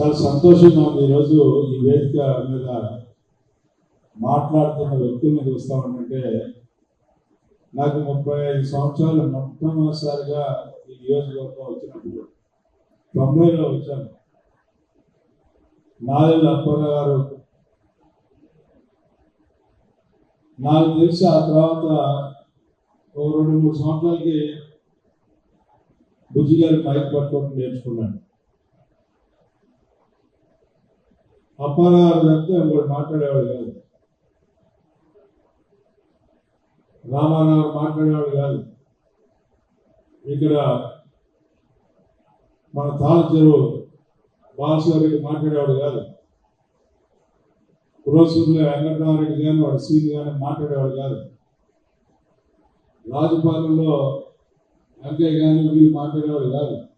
చాలా సంతోషంగా ఉంది. ఈరోజు ఈ వేదిక మీద మాట్లాడుతున్న వ్యక్తుల్ని చూస్తామంటే నాకు ముప్పై ఐదు సంవత్సరాలు మొట్టమొదటిసారిగా ఈ నియోజకవర్గం వచ్చినప్పుడు తొంభైలో వచ్చాను. నాలుగు అప్పారావు గారు నాకు తెలిసి ఆ తర్వాత ఓ రెండు మూడు సంవత్సరాలకి బుజ్జి గారు మైక్ పట్టుకోవడం నేర్చుకున్నాను అప్పారావు గారు చెప్తే ఇంకోటి మాట్లాడేవాడు కాదు. రామారావు మాట్లాడేవాడు కాదు. ఇక్కడ మన తాళ చెరువు మాట్లాడేవాడు కాదు. పురోసూరులో వెంకటరామరెడ్డి కానీ వాడు సీని కానీ మాట్లాడేవాడు కాదు. రాజపాలెంలో వెంకయ్య కానీ వీళ్ళు మాట్లాడేవాడు కాదు.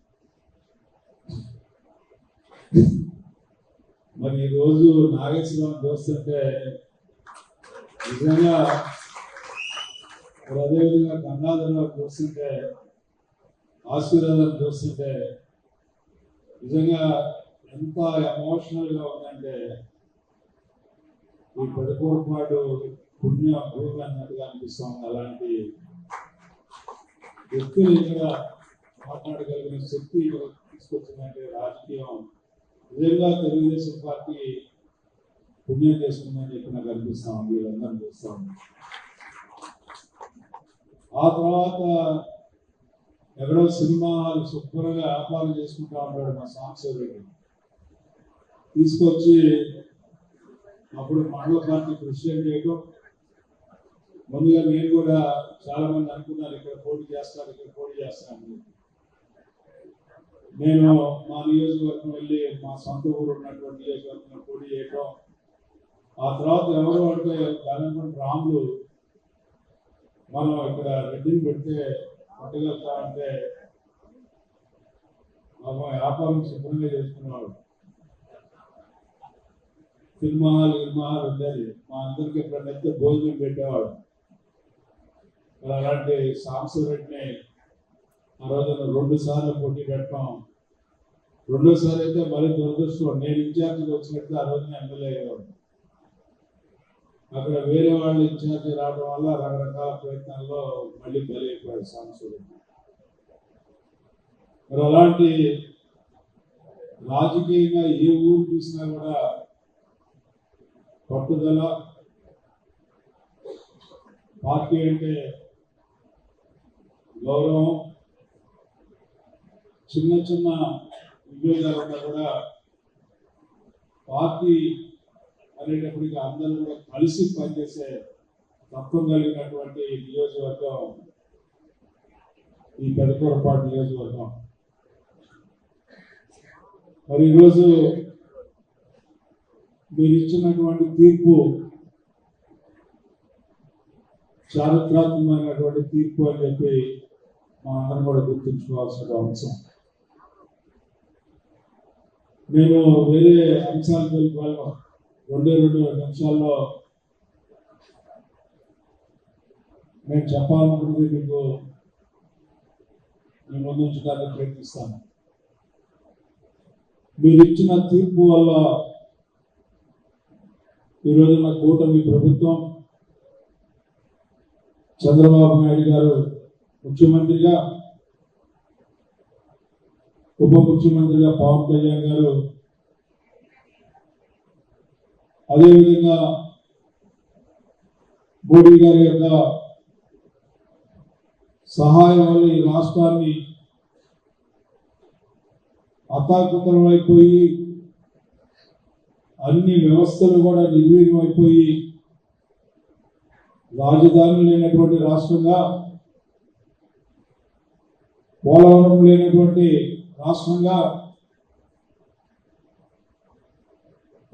మరి ఈ రోజు నాగేశ్వరం చూస్తుంటే నిజంగా అదేవిధంగా గంగాధరరావు చూస్తుంటే ఆశీర్వాదం చూస్తుంటే నిజంగా ఎంత ఎమోషనల్గా ఉందంటే ఈ పడిపోటు పుణ్య భూమి అన్నట్టుగా అనిపిస్తుంది అలాంటి వ్యక్తులు ఇక్కడ మాట్లాడగలిగిన శక్తి తీసుకొచ్చిందంటే రాజకీయం నిజంగా తెలుగుదేశం పార్టీ పుణ్యం చేసుకుందని చెప్పి నాకు అనిపిస్తా ఉంది వీళ్ళందరూ చూస్తా ఉంది ఆ తర్వాత ఎక్కడో సినిమా శుభ్రంగా వ్యాపారం చేసుకుంటా ఉంటాడు మా సాంబశివరెడ్డి. తీసుకొచ్చి అప్పుడు మండల పార్టీ కృషి చేయటం ముందుగా నేను కూడా చాలా మంది అనుకున్నారు ఇక్కడ పోటీ చేస్తారు ఇక్కడ పోటీ చేస్తాను నేను మా నియోజకవర్గం వెళ్ళి మా సొంత ఊరు ఉన్నటువంటి నియోజకవర్గంలో పోటీ చేయడం ఆ తర్వాత ఎవరు అంటే దానిపడి రాములు మనం ఇక్కడ రెడ్డిని పెడితే పట్టగలుగుతామంటే మా వ్యాపారం శుభ్రంగా చేసుకున్నాడు సినిమాలు హాల్ హాల్ ఉండేది. మా అందరికి ఎప్పుడైతే భోజనం పెట్టేవాడు. అలాంటి అలాంటి సాంసరెడ్డిని ఆ రోజున రెండు సార్లు పోటీ పెట్టాం రెండోసారి అయితే మరీ దురదృష్టం నేను ఇన్ఛార్జికి వచ్చినట్టు ఆ రోజున ఎమ్మెల్యే అయ్యేవాడు అక్కడ వేరే వాళ్ళు ఇన్ఛార్జి రావడం వల్ల రకరకాల ప్రయత్నాల్లో మళ్ళీ బలైపోయాడు సాంసరెడ్డి మరి అలాంటి రాజకీయంగా ఏ ఊరు చూసినా కూడా పట్టుదల పార్టీ అంటే గౌరవం చిన్న చిన్న విభేదాలు కూడా పార్టీ అనేటప్పటికీ అందరూ కూడా కలిసి పనిచేసే తత్వం కలిగినటువంటి నియోజకవర్గం ఈ పెదకూరపాటు నియోజకవర్గం. మరి ఈరోజు మీరు ఇచ్చినటువంటి తీర్పు చారిత్రాత్మకమైనటువంటి తీర్పు అని చెప్పి మా అందరం కూడా గుర్తుంచుకోవాల్సిన అవసరం. నేను వేరే అంశాలు వెళ్ళిపోయాను రెండే రెండు నిమిషాల్లో నేను చెప్పాలనుకున్నది మీకు మీ ముందు ఉంచడానికి ప్రయత్నిస్తాను. మీరు ఇచ్చిన తీర్పు వల్ల ఈరోజు నా కూటమి ప్రభుత్వం చంద్రబాబు నాయుడు గారు ముఖ్యమంత్రిగా ఉప ముఖ్యమంత్రిగా పవన్ కళ్యాణ్ గారు అదేవిధంగా మోడీ గారి యొక్క సహాయం వల్ల ఈ రాష్ట్రాన్ని అతాకుతలం అయిపోయి అన్ని వ్యవస్థలు కూడా నిర్వీర్యమైపోయి రాజధాని లేనటువంటి రాష్ట్రంగా పోలవరం లేనటువంటి రాష్ట్రంగా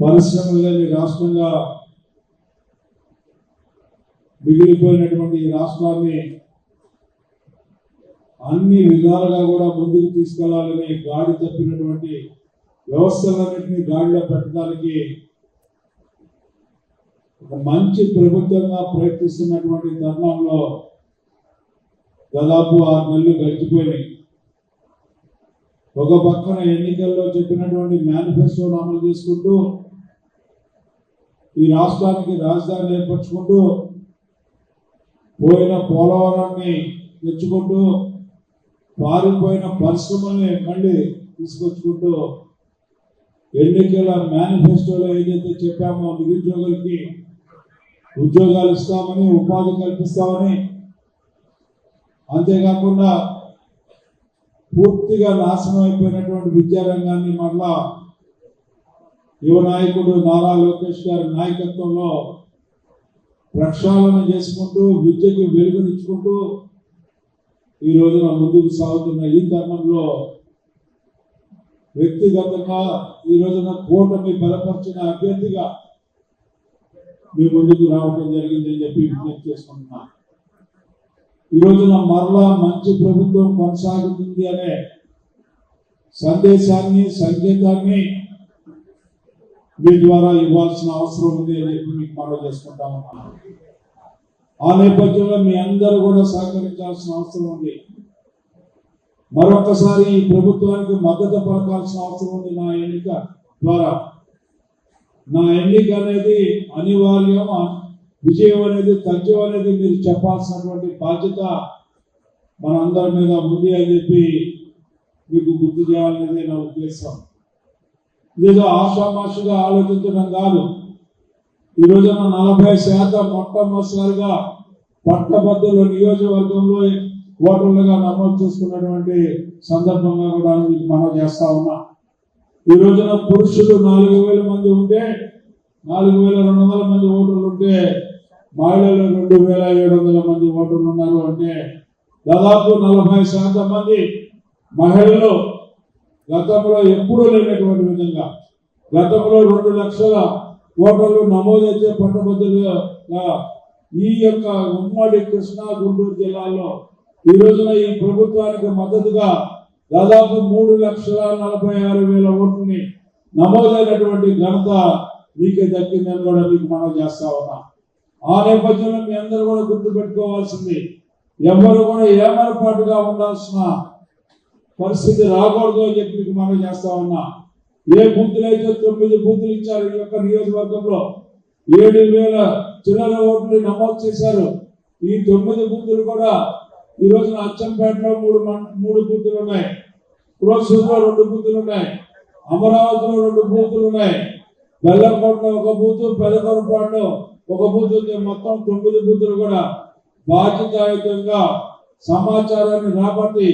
పరిశ్రమలు లేని రాష్ట్రంగా మిగిలిపోయినటువంటి ఈ రాష్ట్రాన్ని అన్ని విధాలుగా కూడా ముందుకు తీసుకెళ్ళాలని గాడి తప్పినటువంటి వ్యవస్థలన్నింటినీ గాడిలో పెట్టడానికి ఒక మంచి ప్రభుత్వంగా ప్రయత్నిస్తున్నటువంటి తరుణంలో దాదాపు ఆరు నెలలు గడిచిపోయినాయి. ఒక పక్కన ఎన్నికల్లో చెప్పినటువంటి మేనిఫెస్టోను అమలు చేసుకుంటూ ఈ రాష్ట్రానికి రాజధాని ఏర్పరచుకుంటూ పోయిన పోలవరాన్ని తెచ్చుకుంటూ పారిపోయిన పరిశ్రమల్ని మళ్ళీ తీసుకొచ్చుకుంటూ ఎన్నికల మేనిఫెస్టోలో ఏదైతే చెప్పామో నిరుద్యోగులకి ఉద్యోగాలు ఇస్తామని ఉపాధి కల్పిస్తామని అంతేకాకుండా పూర్తిగా నాశనం అయిపోయినటువంటి విద్యారంగాన్ని మరలా యువ నాయకుడు నారా లోకేష్ గారి నాయకత్వంలో ప్రక్షాళన చేసుకుంటూ విద్యకి వెలుగునిచ్చుకుంటూ ఈ రోజున ముందుకు సాగుతున్న ఈ తరుణంలో వ్యక్తిగతంగా ఈ రోజున కూటమి బలపరిచిన అభ్యర్థిగా మీ ముందుకు రావడం జరిగిందని చెప్పి విజ్ఞప్తి చేసుకుంటున్నాను ఈ రోజున మరలా మంచి ప్రభుత్వం కొనసాగుతుంది అనే సందేశాన్ని సంకేతాన్ని మీ ద్వారా ఇవ్వాల్సిన అవసరం ఉంది అని చెప్పి మీకు మనవి చేసుకుంటాము ఆ నేపథ్యంలో మీ అందరూ కూడా సహకరించాల్సిన అవసరం ఉంది. మరొకసారి ఈ ప్రభుత్వానికి మద్దతు పలకాల్సిన అవసరం ఉంది నా ఎన్నిక ద్వారా. నా ఎన్నిక అనేది అనివార్యం విజయం అనేది తథ్యం అనేది మీరు చెప్పాల్సినటువంటి బాధ్యత మనందరి మీద ఉంది అని చెప్పి మీకు గుర్తు చేయాలనేది నా ఉద్దేశం. ఇదేదో ఆషామాషిగా ఆలోచించడం కాదు. ఈ రోజున నలభై శాతం మొట్టమొదటిసారిగా పట్టభద్రుల నియోజకవర్గంలో ఓటర్లుగా నమోదు చేసుకున్నటువంటి సందర్భంగా కూడా మీకు మనం చేస్తా ఉన్నా. ఈ రోజున పురుషులు నాలుగు వేల మంది ఉంటే నాలుగు వేల రెండు వందల మంది ఓటర్లు ఉంటే మహిళలు రెండు వేల ఏడు వందల మంది ఓటర్లు ఉన్నారు అంటే దాదాపు నలభై శాతం మంది మహిళలు గతంలో ఎప్పుడూ లేనటువంటి విధంగా గతంలో రెండు లక్షల ఓటర్లు నమోదైతే పట్టభద్రులుగా ఈ యొక్క ఉమ్మడి కృష్ణా గుంటూరు జిల్లాలో ఈ రోజున ఈ ప్రభుత్వానికి మద్దతుగా దాదాపు మూడు లక్షల నలభై ఆరు వేల ఓట్లని నమోదైనటువంటి ఘనత మీకే దక్కిందని కూడా మీకు మనం చేస్తా ఉన్నాం. ఆ నేపథ్యంలో మీ అందరూ కూడా గుర్తు పెట్టుకోవాల్సింది ఎవరు కూడా ఏమరపాటుగా ఉండాల్సిన పరిస్థితి రాకూడదు అని చెప్పి మీకు మనం చేస్తా ఉన్నా. ఏ బూతులు అయితే తొమ్మిది బూతులు ఇచ్చారు ఈ యొక్క నియోజకవర్గంలో ఏడు వేల చిల్లర ఓట్లు నమోదు చేశారు. ఈ తొమ్మిది బూతులు కూడా ఈ రోజున అచ్చంపేటలో మూడు మూడు బూతులు ఉన్నాయి. క్రోసూరులో రెండు బూతులు ఉన్నాయి. అమరావతిలో రెండు బూతులు ఉన్నాయి. బెల్లంకోటలో ఒక బూతు పెదకొరపాటులో ఒక బూత్ మొత్తం తొమ్మిది బూతులు కూడా బాధ్యతాయుతంగా సమాచారాన్ని రాబట్టి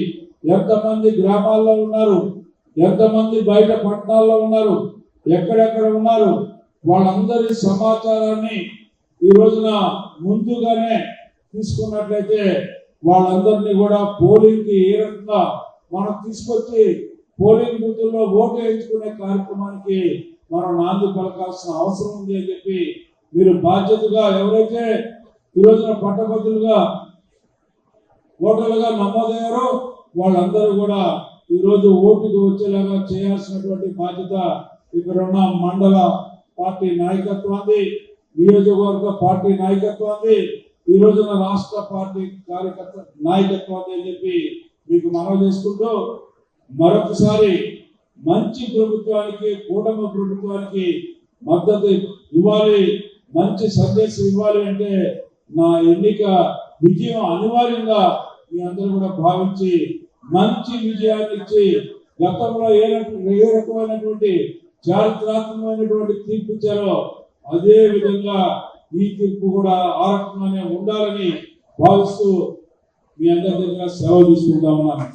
ఎంతమంది గ్రామాల్లో ఉన్నారు ఎంతమంది బయట పట్టణాల్లో ఉన్నారు ఎక్కడెక్కడ ఉన్నారు వాళ్ళందరి సమాచారాన్ని ఈ రోజున ముందుగానే తీసుకున్నట్లయితే వాళ్ళందరినీ కూడా పోలింగ్కి ఏ రకంగా మనం తీసుకొచ్చి పోలింగ్ బూతుల్లో ఓటు వేయించుకునే కార్యక్రమానికి మనం నాంది పలకాల్సిన అవసరం ఉంది అని చెప్పి మీరు బాధ్యతగా ఎవరైతే ఈ రోజున పట్టభద్రులుగా ఓటర్లుగా నమోదయ్యారో వాళ్ళందరూ కూడా ఈ రోజు ఓటుకు వచ్చేలాగా చేయాల్సినటువంటి బాధ్యత ఇక్కడున్న మండల పార్టీ నాయకత్వాన్ని నియోజకవర్గ పార్టీ నాయకత్వాన్ని ఈ రోజున రాష్ట్ర పార్టీ కార్యకర్త నాయకత్వాన్ని అని చెప్పి మీకు మనవి చేసుకుంటూ మరొకసారి మంచి ప్రభుత్వానికి కూటమి ప్రభుత్వానికి మద్దతు ఇవ్వాలి. మంచి సందేశం ఇవ్వాలి అంటే నా ఎన్నిక విజయం అనివార్యంగా మీ అందరూ కూడా భావించి మంచి విజయాన్ని ఇచ్చి గతంలో ఏ ఏ రకమైనటువంటి చారిత్రాత్మకమైనటువంటి తీర్పు ఇచ్చారో అదే విధంగా ఈ తీర్పు కూడా ఆ రకంగానే ఉండాలని భావిస్తూ మీ అందరి దగ్గర సెలవు తీసుకుంటా ఉన్నాను.